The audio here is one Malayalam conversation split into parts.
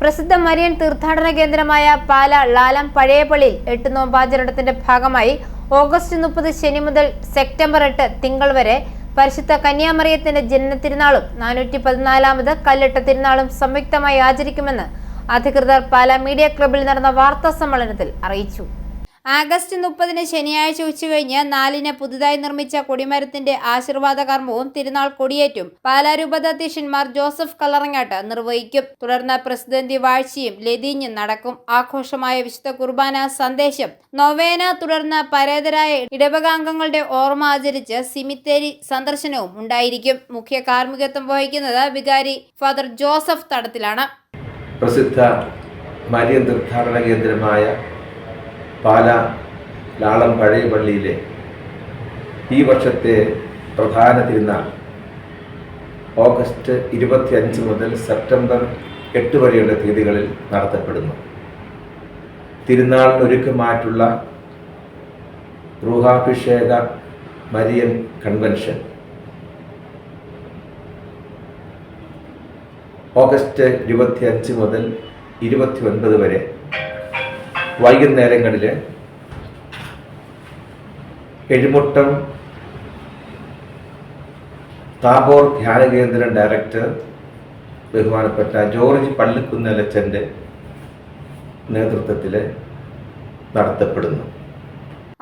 പ്രസിദ്ധ മരിയൻ തീർത്ഥാടന കേന്ദ്രമായ പാല ലാലം പഴയപള്ളിയിൽ എട്ട് നോമ്പാചരണത്തിന്റെ ഭാഗമായി ഓഗസ്റ്റ് മുപ്പത് ശനി മുതൽ സെപ്റ്റംബർ എട്ട് തിങ്കൾ വരെ പരിശുദ്ധ കന്യാമറിയത്തിന്റെ ജനന തിരുനാളും നാനൂറ്റി പതിനാലാമത് കല്ലെട്ട തിരുനാളും സംയുക്തമായി ആചരിക്കുമെന്ന് അധികൃതർ പാല മീഡിയ ക്ലബിൽ നടന്ന വാർത്താ സമ്മേളനത്തിൽ അറിയിച്ചു. ആഗസ്റ്റ് മുപ്പതിന് ശനിയാഴ്ച ഉച്ചകഴിഞ്ഞ് നാലിന് പുതുതായി നിർമ്മിച്ച കൊടിമരത്തിന്റെ ആശീർവാദ കർമ്മവും തിരുനാൾ കൊടിയേറ്റും പാലാരൂപതാധ്യക്ഷന്മാർ ജോസഫ് കല്ലറങ്ങാട്ട് നിർവഹിക്കും. തുടർന്ന് പ്രസിഡന്റ് വാഴ്ചയും ലതീഞ്ഞും നടക്കും. ആഘോഷമായ വിശുദ്ധ കുർബാന സന്ദേശം. നൊവേന തുടർന്ന് പരേതരായ ഇടവകാംഗങ്ങളുടെ ഓർമ്മ ആചരിച്ച് സിമിത്തേരി സന്ദർശനവും ഉണ്ടായിരിക്കും. മുഖ്യ കാർമ്മികത്വം വഹിക്കുന്നത് വികാരി ഫാദർ ജോസഫ് തടത്തിലാണ്. പ്രസിദ്ധ മരിയൻ തീർത്ഥാടന കേന്ദ്രമായ പാല ലാളം പഴയ പള്ളിയിലെ ഈ വർഷത്തെ പ്രധാന തിരുനാൾ. ഓഗസ്റ്റ് ഇരുപത്തി അഞ്ച് മുതൽ സെപ്റ്റംബർ എട്ട് വരെയുള്ള തീയതികളിൽ നടത്തപ്പെടുന്നു. തിരുനാളിനൊരുക്കമായിട്ടുള്ള ഗൃഹാഭിഷേക മരിയൻ കൺവെൻഷൻ. ഓഗസ്റ്റ് ഇരുപത്തി അഞ്ച് മുതൽ ഇരുപത്തി ഒൻപത് വരെ വൈകുന്നേരങ്ങളിൽ എഴുമുട്ടം താബോർ ധ്യാന കേന്ദ്രം ഡയറക്ടർ ബഹുമാനപ്പെട്ട ജോർജ് പള്ളിക്കുന്നലച്ചന്റെ നേതൃത്വത്തിൽ നടത്തപ്പെടുന്നു.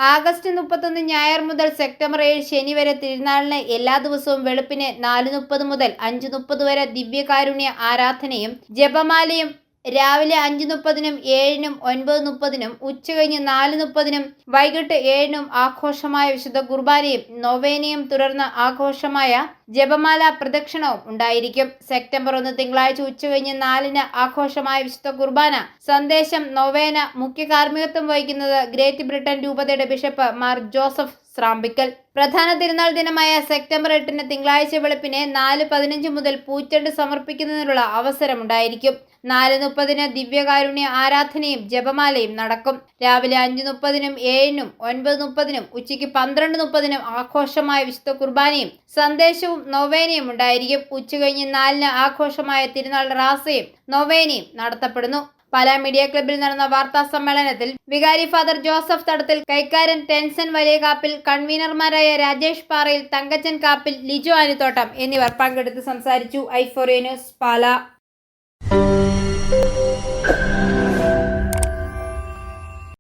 ആഗസ്റ്റ് മുപ്പത്തൊന്ന് ഞായർ മുതൽ സെപ്റ്റംബർ ഏഴ് ശനി വരെ തിരുനാളിന് എല്ലാ ദിവസവും വെളുപ്പിന് നാല് മുപ്പത് മുതൽ അഞ്ച് മുപ്പത് വരെ ദിവ്യകാരുണ്യ ആരാധനയും ജപമാലയും രാവിലെ അഞ്ച് മുപ്പതിനും ഏഴിനും ഒൻപത് മുപ്പതിനും ഉച്ചകഴിഞ്ഞ് നാല് മുപ്പതിനും വൈകിട്ട് ഏഴിനും ആഘോഷമായ വിശുദ്ധ കുർബാനയും നൊവേനയും തുടർന്ന് ആഘോഷമായ ജപമാല പ്രദക്ഷിണവും ഉണ്ടായിരിക്കും. സെപ്റ്റംബർ ഒന്ന് തിങ്കളാഴ്ച ഉച്ചകഴിഞ്ഞ് നാലിന് ആഘോഷമായ വിശുദ്ധ കുർബാന. സന്ദേശം നൊവേന മുഖ്യ കാർമ്മികത്വം വഹിക്കുന്നത് ഗ്രേറ്റ് ബ്രിട്ടൻ രൂപതയുടെ ബിഷപ്പ് മാർ ജോസഫ് സ്രാമ്പിക്കൽ. പ്രധാന തിരുനാൾ ദിനമായ സെപ്റ്റംബർ എട്ടിന് തിങ്കളാഴ്ച വെളുപ്പിനെ നാല് പതിനഞ്ച് മുതൽ പൂച്ചെണ്ട് സമർപ്പിക്കുന്നതിനുള്ള അവസരമുണ്ടായിരിക്കും. നാല് മുപ്പതിന് ദിവ്യകാരുണ്യ ആരാധനയും ജപമാലയും നടക്കും. രാവിലെ അഞ്ച് മുപ്പതിനും ഏഴിനും ഒൻപത് മുപ്പതിനും ഉച്ചയ്ക്ക് പന്ത്രണ്ട് മുപ്പതിനും ആഘോഷമായ വിശുദ്ധ കുർബാനയും സന്ദേശവും നൊവേനയും ഉണ്ടായിരിക്കും. ഉച്ചകഴിഞ്ഞ് നാലിന് ആഘോഷമായ തിരുനാൾ റാസയും നൊവേനയും നടത്തപ്പെടുന്നു. പാലാ മീഡിയ ക്ലബിൽ നടന്ന വാർത്താ സമ്മേളനത്തിൽ വികാരി ഫാദർ ജോസഫ് തടത്തിൽ കൈക്കാരൻ ടെൻസൻ വലിയ കാപ്പിൽ കൺവീനർമാരായ രാജേഷ് പാറയിൽ തങ്കച്ചൻ കാപ്പിൽ ലിജു ആനിത്തോട്ടം എന്നിവർ പങ്കെടുത്ത് സംസാരിച്ചു. ഐഫോറിയ ന്യൂസ് പാല.